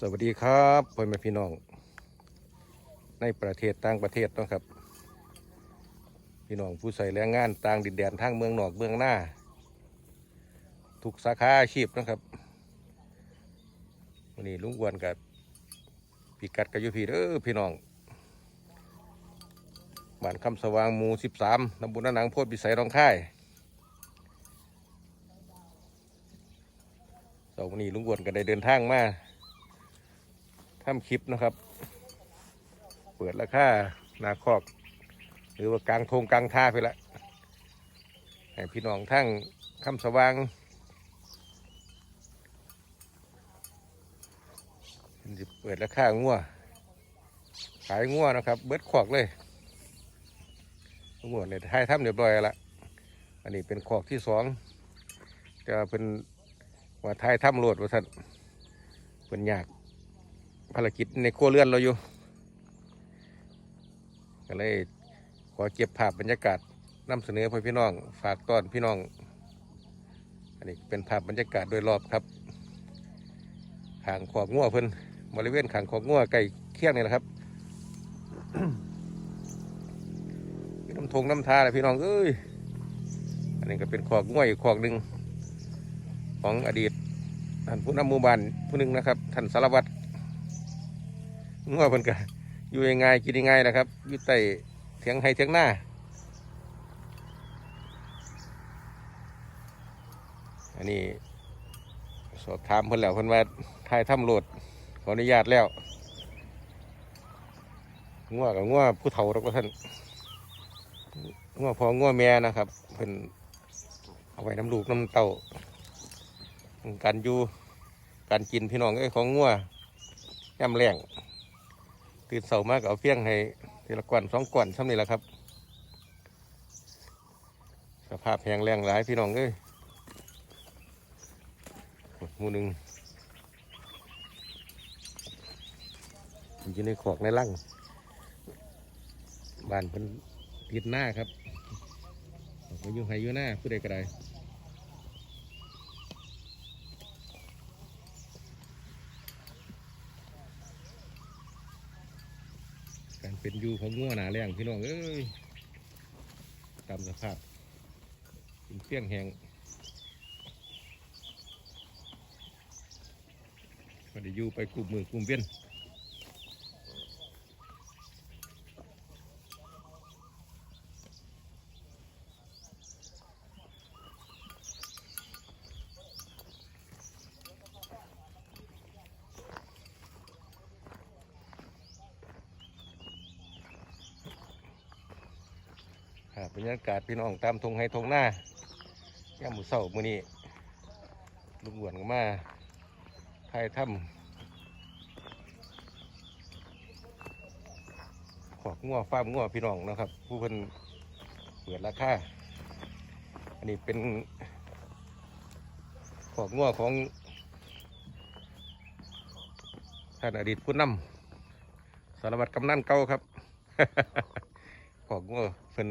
สวัสดีครับพ่อแม่พี่น้อง ในประเทศต่างประเทศนะครับ พี่น้องผู้ใส่แรงงานต่างดินแดนทางเมืองนอกเมืองหน้า ทุกสาขาอาชีพนะครับวันนี้ลุงวนกับพี่กัดกับยุพีเด้อพี่น้องบ้านคำสว่างหมู่สิบสามตำบลนาหนังโพธิบิสัยรองค่ายสองวันนี้ลุงวนก็ได้เดินทางมา ทำคลิปนะครับ เปิดราคานาคอก หรือว่ากลางทงกลางท่าไปละให้พี่น้องทั้งคำสว่างเปิดราคางัวขายงัวนะครับ เบิดขอกเลยงัวเนี่ยท้ายถ้ำเรียบร้อยละอันนี้เป็นขอกที่สองจะเป็นว่าท้ายถ้ำโหลดว่าท่านเป็นยาก ภารกิจในครัวเรือนเราอยู่ ก็เลยขอเก็บภาพบรรยากาศนำเสนอให้พี่น้อง ฝากต้อนพี่น้อง อันนี้เป็นภาพบรรยากาศโดยรอบครับขางขอกงัวเพิ่นบริเวณขางขอกงัวไก่เคียงนี่แหละครับมีน้ำทงน้ำทาเลยพี่น้องเอ้ยอันนี้ก็เป็นขอกงัวอีกขอกหนึ่งของอดีตท่านผู้นำหมู่บ้านผู้หนึ่งนะครับท่านสารวัตร งัวเพิ่นก็อยู่ยังไงกินยังไงนะครับอยู่ใต้เถียงไห้เถียงหน้า อันนี้สอบถามเพิ่นแล้วเพิ่นว่าทายถ้ำโหลดขออนุญาตแล้วงัวกับงัวผู้เฒ่าแล้วก็ท่านงัวพองัวแม่นะครับเพิ่นเอาไว้น้ำลูกน้ำเต้าการอยู่การกินพี่น้องเอ้ของงัวย่ำแรง ตื่นเสามากเอาเพียงให้ทีละก่อนสองก่อนซ้ำนี่แหละครับ สภาพแหงแรงหลายพี่น้องเอ้ยมูหนึ่งอยู่ในขอกในร่างบ้านเป็นติดหน้าครับอยู่ไห้อยู่หน้าผู้ใดก็ได้ การ เป็นอยู่ของงัวหนาแรงพี่น้องเอ้ยตามสภาพเป็นเปี้ยงแหงก็ได้อยู่ไปกลุ่มมือกลุ่มเวียน บรรยากาศพี่น้องตามทงให้ทงหน้าย่ามหมูเศร้ามือนี้ลุงหวนก็มาไทยถ้ำขอกงัวฟามงัวพี่น้องนะครับ ผู้เพิ่นเปิดราคาอันนี้เป็นขอกงัวของท่านอดีตผู้นำสารวัตรกำนันเก่าครับ ขอกงัวเพิ่น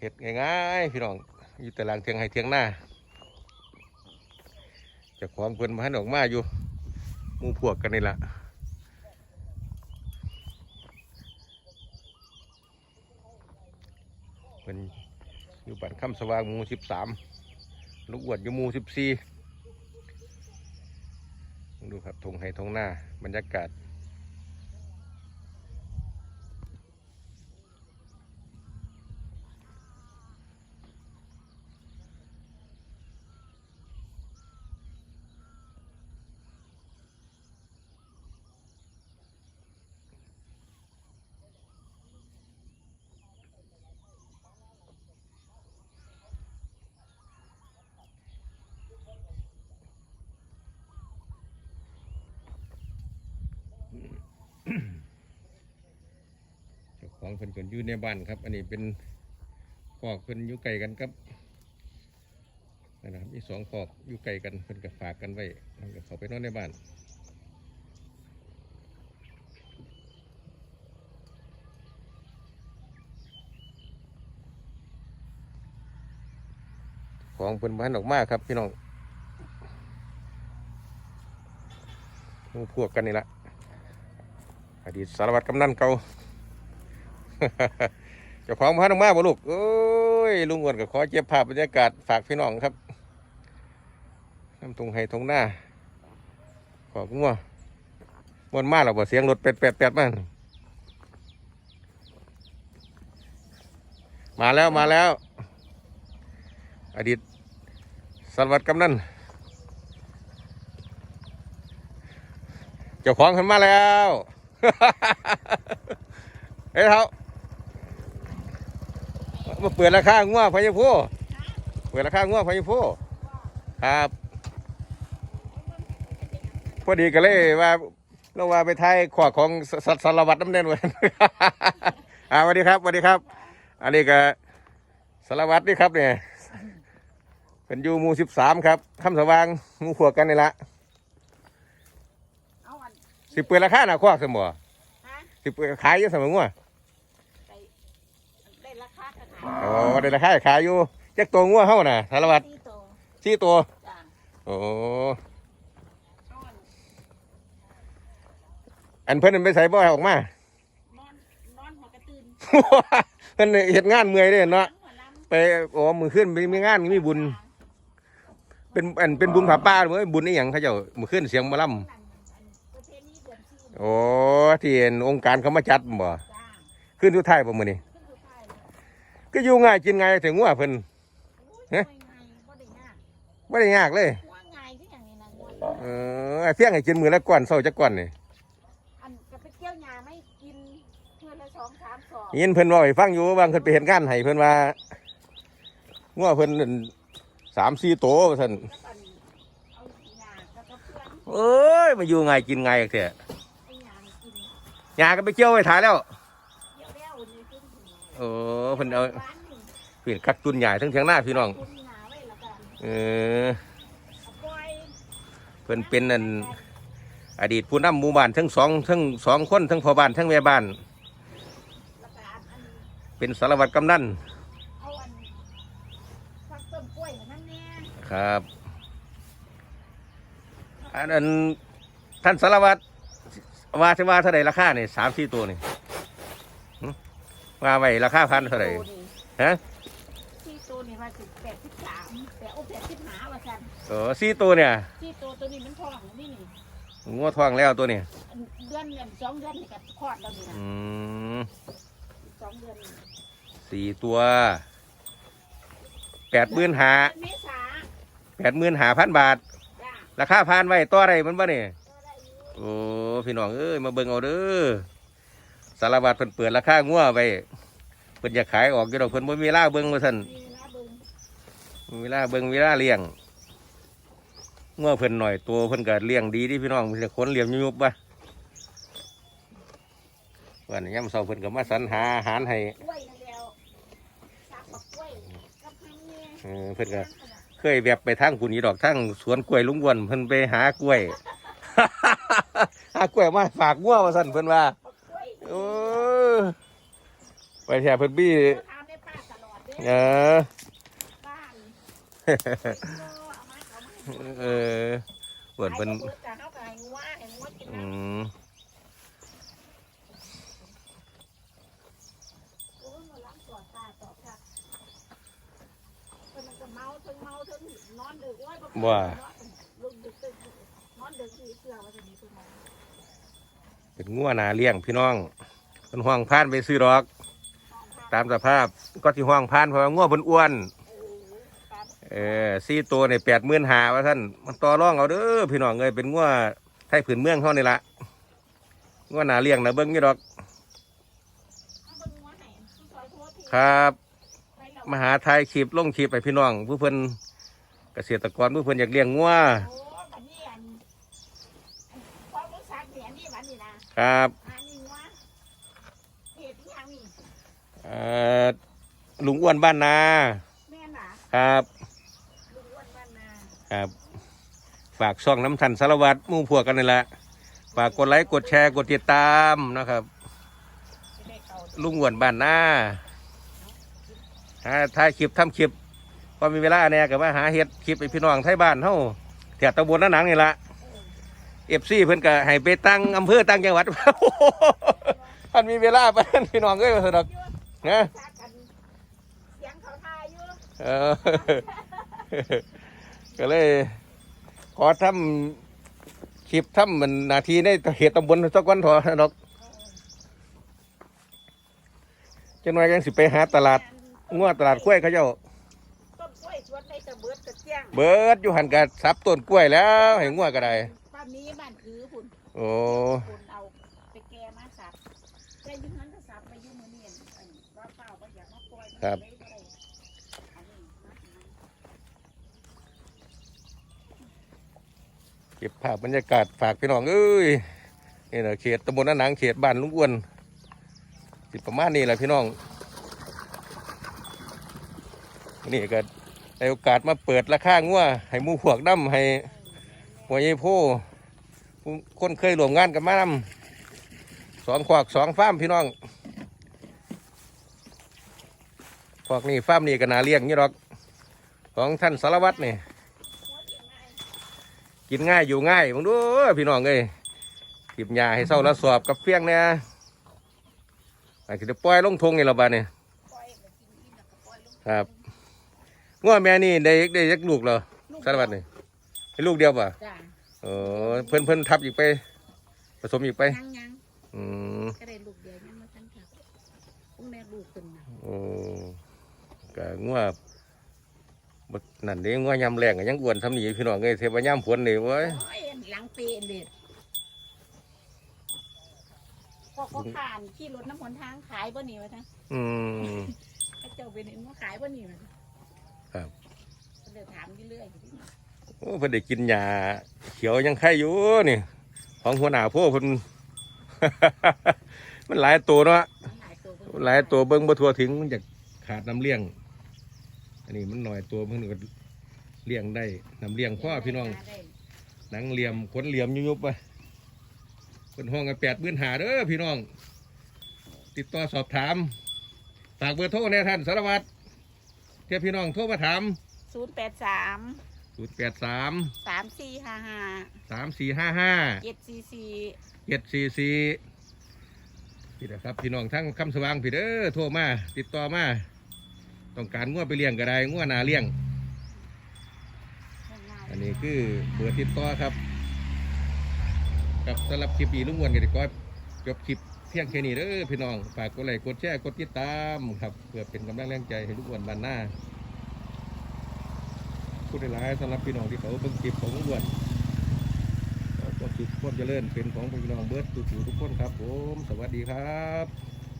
เห็ดง่ายๆพี่น้องอยู่แต่ลางเทียงให้เทียงหน้าจะของเพิ่นมาให้ออกมาอยู่มูพวกกันนี่ละเป็นอยู่บ้านคำสว่างมูสิบสามลูกอวดอยู่มูสิบสี่ดูครับทงให้ทงหน้าบรรยากาศ เจ้าของเพิ่นก็อยู่ในบ้านครับ อันนี้เป็นคอกเพิ่นอยู่ไกลกันครับนะครับมีสองคอกอยู่ไกลกันเพิ่นก็ฝากกันไว้เพิ่นก็เข้าไปนอนในบ้านของเพิ่นบ้านออกมาครับพี่น้องพวกกันนี่ละ อดีตสารวัตรกำนันเก่าเจ้าของพันธุ์มาบ่ลูกโอ้ยลุงอ้วนก็ขอเก็บภาพบรรยากาศฝากพี่น้องครับน้ำตรงไห้ตรงหน้า ขอบงัวมวนมาแล้วบ่เสียงรถเป็ดเป็ดเป็ดมามาแล้วมาแล้ว อดีตสารวัตรกำนันเจ้าของขึ้นมาแล้ว เฮ้ยเท้ามาเปิดราคางัวพญาพูเปิดราคางัวพญาพูครับพอดีก็เลยว่าเราว่าไปไทยขวาของสสสารวัตรน้ำเน่นไว้อ่าสวัสดีครับสวัสดีครับ อันนี้ก็สารวัตรนี่ครับเนี่ยเป็นอยู่หมู่สิบสามครับคำสว่างหมู่ขวกกันนี่ละ สิเปิดราคาหนาควักสมบ่ฮะสิเปิดขายอยังสมงัวได้ได้ราคาขนาดอ๋อได้ราคาขายอยู่จักตัวงัวเฮาน่ะสารวัตรที่โตสี่ตัวจ้าโอ้เอาอันอันเพิ่นนไปใส่บ่ให้ออกมา นอนนอนหัวกระตือนเพิ่นเฮ็ดงานเมื่อยเด้เนาะ หัวน้ำไปโอ้มือขึ้นมีมีงานมีบุญ เป็นอันเป็นบุญผาป้าเหมือนบุญนี่อหย่างเขาเจ้ามือขึ้นเสียงหมาล่นั่ โอ้ที่เห็นองค์การเขามาจัดบ่จ้าขึ้นทุกท้ายบ่มื้อนี้ขึ้นสุดท้ายเลยก็อยู่ง่ายกินง่ายถึงว่าเพิ่นโอ้ยเอ๊ะ ง่ายง่ายบ่ได้ยากบ่ได้ยากเลยว่าง่ายที่อย่างนี้นะง่ายเออเที่ยงให้กินมื้อละก้อนเช้าจักก้อนนี่อันก็ไปเกี่ยวหญ้าไม่กินเพื่อนละสองสามสองยินเพิ่นเว้าให้ฟังอยู่บางเพิ่นไปเฮ็ดงานให้เพิ่นว่างัวเพิ่นนั่นสามสี่โตวว่าซั่นแล้วกันเอาหญ้ากับกระเพื่อนเอ้ยมาอยู่ง่ายกินง่ายแท้ไอ้หญ้านี่กิน ยาก็ไปเกี่ยวไว้ถ่ายแล้วเกี่ยวแล้วนี่ขึ้นหัวโอ้เพิ่นเอาร้านนี่เพิ่นกักตุนใหญ่ทั้งเถียงหน้าพี่น้องคุณหญ้าไว้ละกันเออเอาปล่อยเพิ่นเป็นนั่นอดีตผู้นำหมู่บ้านทั้งสองทั้งสองคนทั้งพ่อบ้านทั้งแม่บ้านแล้วก็อันเป็นสารวัตรกำนันเอาอันฟักต้นกล้วยให้นั่นแน่ครับ อันนั้นท่านสารวัตร ว่าจะว่าเท่าไหร่ราคาเนี่ยสามสี่ตัวนี่หึว่าไว้ราคาพันเท่าไหร่ตัวนี่ฮะที่ตัวนี่ว่าสิบแปดสิบสามแต่โอ้แปดสิบห้าว่าสันเออสี่ตัวเนี่ยที่ตัวตัวนี้มันท้องนี่นี่งัวทองแล้วตัวนี้อันเดือนเดือนสองเดือนนี่ก็คลอดแล้วนี่นะอืมสองเดือนนี่สี่ตัวแปดหมื่นหาเมษาแปดหมื่นหาพันบาท จ้าราคาพันไว้ต่ออะไรมันบ่เนี่ยก็ได้อยู่โอ้ พี่น้องเอ้ยมาเบิ่งเอาเด้อสารวัตรเพิ่นเปิดราคางัวไว้เพิ่นอยากขายออกอยู่ดอกเพิ่นบ่มีเวลาเบิ่งว่าซั่นมีเวลาเบิ่งมีเวลาเลี้ยงงัวเพิ่นหน่อยตัวเพิ่นก็เลี้ยงดีที่พี่น้องมีแต่คนเลี้ยงยุบๆบ่วันนี้ยามเช้าเพิ่นก็มาสรรหาอาหารให้เพิ่นก็เคยแบบไปทางปุ่นีดอกทางสวนกล้วยลุงวนเพิ่นไปหากล้วยากล้วยมาฝากงัวว่าซั่นเพิ่นว่าบักกล้วยโอ้ยไปแถวเพิ่นบี้เขาถามได้ป้าตลอดเด้เออ บ้านเอามาเอามาเออเหมือนเป็นขายบ่บิดจ้ะเขาก็ให้งัวให้งัวกินอืน้ำมโอ้ยมาล้างตรวจตาตอบค่ะเพิ่นมันก็เมาถึงเมาถึงนอนดึกโอ้ยบ่ว่าลุกดึกตึกนอนดึกที่เสื้อว่าจะมีตัวไหน เป็นงัวนาเลี้ยงพี่น้องเป็นห่วงพานไปซื้อดอก ตามสภาพก็ที่ห่วงพานเพราะว่างัวเพิ่นอ้วนเออซี่ตัวในแปดหมื่นหาว่าท่านมันต่อร่องเอาเด้อพี่น้องเอ้ยเป็นงัวไทยผืนเมืองเขานี่ละงัวนาเลี้ยงนะเบิ้งนี่ดอกเอาเบิ่งงัวให้ผู้ซอยโทษทีครับ มหาไทยคลิปลงคลิปไปพี่น้อง ผู้เพิ่นเกษตรกรผู้เพิ่นอยากเลี้ยงงัว โอ้บัดนี้อันอันพอรู้สักเนี่ยนี่บัดนี้นะ ครับอันนี้งัวเหตุที่ยังนี่เอ่อลุงอ้วนบ้านนาแม่นหล่ะครับลุงอ้วนบ้านนาครับฝากช่องน้ำทันสารวัตรหมู่พวกกันนี่แหละฝากกดไลค์กดแชร์กดติดตามนะครับสิได้เข้าลุงอ้วนบ้านนาหาถ่ายคลิปทำคลิปพอมีเวลาเนี่ยกับมาหาเฮ็ดคลิปไอพี่น้องไทยบ้านเฮาแถบตำบลนั่นหนังนี่ละ เออเอฟซีเพิ่นก็ให้ไปตั้งอำเภอตั้งจังหวัดท่านมีเวลาไปพี่น้องเอ้ยว่าสนอกนะซักกันเสียงเขาทายอยู่เออก็เลย ขอทำคลิปทำมันนาทีในเหตุตำบลสักวันเถอะดอกจังหน่อยยังสิไปหาตลาดงัวตลาดกล้วยเขาเจ้าต้นกล้วยสวนในตะเบิดตะเจียงเบิดอยู่หันกับซับต้นกล้วยแล้วให้งัวก็ได้ ป้ามีบ้านคือพุ่นโอ้พุ่นเอาไปแก่มาสับแต่อยุ่งนั้นก็สับไปอยุ่งมือเนียนอันว่าเปล่าก็อยากมาปล่อยมันเลยบ่ได้อันนี้มาเก็บภาพบรรยากาศฝากพี่น้องเอ้ยนี่แหละเขตตำบลนาหนังเขตบ้านลุงอ้วนสิประมาณนี้แหละพี่น้องนี่ก็ในโอกาสมาเปิดราคางัวให้หมูพวกน้ำให้หัวใหญ่โพผู้ คนเคยรวมงานกันมานำสองขวากสองฟาร์มพี่น้องพวกนี้ฟาร์มนี่ก็นาเลี้ยงนี่หรอก ของท่านสารวัตรนี่กินง่ายอยู่ง่ายมึงดูพี่น้องเอ้ยติบยาให้เศร้าแล้วสอบกับเฟี้ยงเนี่ยอาจจะปล่อยลงทงนี่ละบาดเนี่ยครับง้อแม่นี่ได้ได้ยักลูกเหรอสารวัตรนี่ให้ลูกเดียวป่ะ เออเพิ่นเพิ่นทับอีกไป ผสมอีกไป ยังยังอืมก็ได้ลูกเดียวยังมาทันครับอุ้งแม่ลูกขึ้นนะโอ้ก็ง้อบ่นั่นเด้ง้อยำแรงก็ยังอ้วนทำนี่พี่น้องเอ้ยเทวายำผลนี่เว้ย โอ้ยหลังปีนเด็ดพอเขาผ่านขี่รถน้ำหนทางขายบ่หนีวะทั้งอืมกระเจ้าเป็นเห็นว่าขายบ่หนีวะครับ ก็เลยถามเรื่อย โอ้เพิ่นได้กินหญ้าเขียวยังไข่อยู่นี่ของหัวหน้าพวกเพิ่น มันหลายตัวเนาะหลายตัวเบิ่งหลายตัวเบิ้งบ่ทั่วถึงมันจะขาดน้ำเลี้ยง อันนี้มันหน่อยตัวเพิ่นก็เลี้ยงได้น้ำเลี้ยงพ่อพี่น้องหนังเหลี่ยมขนเหลี่ยมยุบๆไปเป็นห้องกันแปดมื่นหาเด้อพี่น้อง ติดต่อสอบถามฝากเบอร์โทรแน่ท่านสารวัตรเทียบพี่น้องโทรมาถาม ศูนย์แปดสาม ศูนย์แปดสามสามสี่ห้าห้าสามสี่ห้าห้าเจ็ดสี่สี่เจ็ดสี่สี่พี่นะครับพี่น้องทั้งคำสว่างพี่เด้อโทรมา ติดต่อมา ต้องการง้วไปเลี้ยงก็ได้ง้วนาเลี้ยง อันนี้คือเบอร์ติดต่อครับ กับสำหรับคลิปนี้ลุงอ้วนกันดีกว่าจบคลิปเพียงแค่นี้เด้อพี่น้อง ฝากกดไลค์กดแชร์กดติดตามครับเพื่อเป็นกำลังแรงใจให้ลุงอ้วนบานหน้า พูดหลายสำหรับพี่น้องที่เขาเพิ่งเก็บของลุงอ้วชก็คลิปความเจริญเป็นของพี่น้องเบิร์ดทุกทุกคนครับผม สวัสดีครับ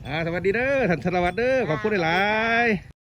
อ่า สวัสดีเด้อท่านสารวัตรเด้อขอบคุณหลาย